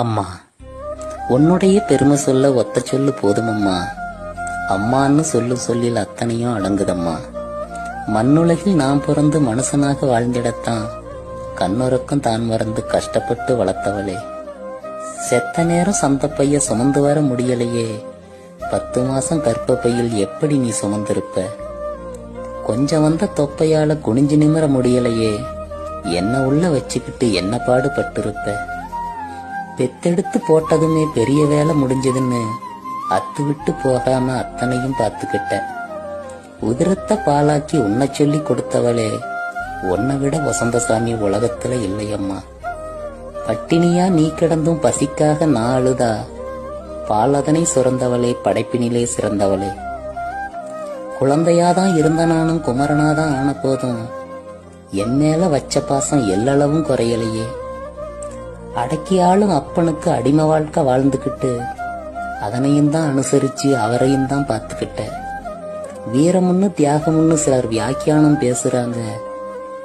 அம்மா உன்னுடைய பெருமை சொல்ல ஒத்த சொல்லு போதுமம்மா. அம்மான்னு சொல்லு சொல்லில் அத்தனையும் அடங்குதம்மா. மண்ணுலகில் நாம் பிறந்து மனுஷனாக வாழ்ந்திடத்தான். கண்ணுறக்கம் தான் மறந்து கஷ்டப்பட்டு வளர்த்தவளே. செத்த நேரம் சந்த பைய சுமந்து வர முடியலையே. பத்து மாசம் பையில் எப்படி நீ சுமந்திருப்ப? கொஞ்சம் வந்த தொப்பையால குனிஞ்சு நிமிர முடியலையே. என்ன உள்ள வச்சுக்கிட்டு என்ன பாடுபட்டிருப்ப? பெத்தெடுத்து போட்டதுமே பெரிய வேலை முடிஞ்சதுன்னு அத்து விட்டு போகாம அத்தனையும் பார்த்துக்கிட்ட. உதிரத்த பாலாக்கி உன்னை சொல்லி கொடுத்தவளே உன்னை விட வசந்தசாமி உலகத்துல இல்லையம்மா. பட்டினியா நீ கிடந்தும் பசிக்காக நான் அழுதா? பாலதனை சுரந்தவளே படைப்பினிலே சிறந்தவளே. குழந்தையாதான் இருந்த நானும் குமரனாதான் ஆன போதும் என் மேல வச்ச பாசம் எல்லளவும் குறையலையே. அடக்கியாலும் அப்பனுக்கு அடிமை வாழ்க்கை வாழ்ந்துக்கிட்டு அதனையும் தான் அனுசரிச்சு அவரையும் தான் பார்த்துக்கிட்ட. வீரமுன்னு தியாகமுன்னு சிலர் வியாக்கியானம் பேசுறாங்க.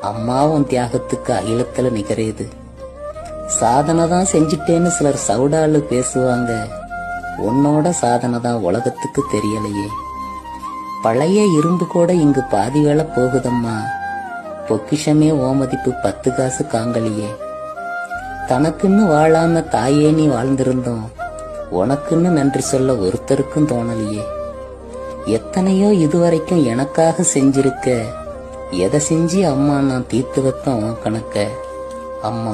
அம்மாவும் தியாகத்துக்கு அகிலத்துல நிகரேது. சாதனை தான் செஞ்சிட்டேன்னு சிலர் சவுடாலு பேசுவாங்க. உன்னோட சாதனை தான் உலகத்துக்கு தெரியலையே. பழைய இரும்பு கூட இங்கு பாதி வேலை போகுதம்மா. பொக்கிஷமே ஓமதிப்பு பத்து காசு காங்கலியே. தனக்குன்னு வாழாம தாயே நீ வாழ்ந்திருந்தோம். உனக்குன்னு நன்றி சொல்ல ஒருத்தருக்கும் தோணலையே. எத்தனையோ இதுவரைக்கும் எனக்காக செஞ்சிருக்க எதை செஞ்சு அம்மா நான் தீர்த்து வைத்தோம் கணக்க? அம்மா.